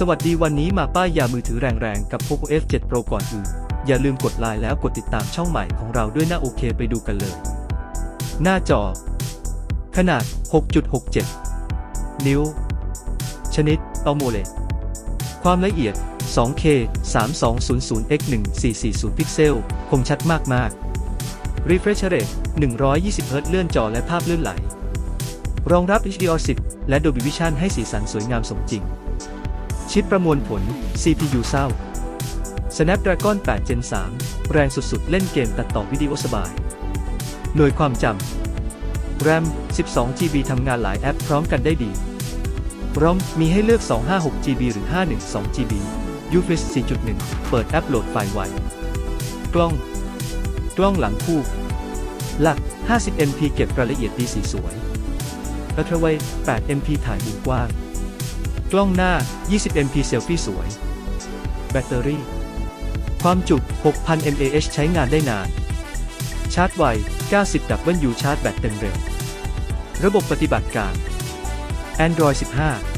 สวัสดีวันนี้มาป้ายยามือถือแรงๆ กับ Poco F7 Pro ก่อนอื่น อย่าลืมกดไลค์แล้วกดติดตามช่องใหม่ของเราด้วยนะโอเคไปดูกันเลย หน้าจอ ขนาด 6.67 นิ้ว ชนิด AMOLED ความละเอียด 2K 3200 x 1440พิกเซล คมชัดมากๆ Refresh rate 120 Hz เลื่อนจอและภาพเลื่อนไหล รองรับ HDR10 และ Dolby Vision ให้สีสันสวยงามสมจริง ชิปประมวลผล CPU เศร้า Snapdragon 8 Gen 3 แรงสุดๆ เล่นเกมตัดต่อวิดีโอสบาย หน่วยความจำ RAM 12 GB ทำงานหลายแอปพร้อมกันได้ดี ROM มีให้เลือก 256 GB หรือ 512 GB UFS 4.1 เปิดแอปโหลดไฟล์ไว กล้อง กล้องหลังคู่ หลัก 50 MP เก็บรายละเอียดดีสีสวยอัตราไวด์8 MP ถ่ายมุมกว้าง กล้องหน้า 20 MP เซลฟี่สวย แบตเตอรี่ ความจุ 6,000 mAh ใช้งานได้นาน ชาร์จไว 90 W ชาร์จแบตเต็มเร็ว ระบบปฏิบัติการ Android 15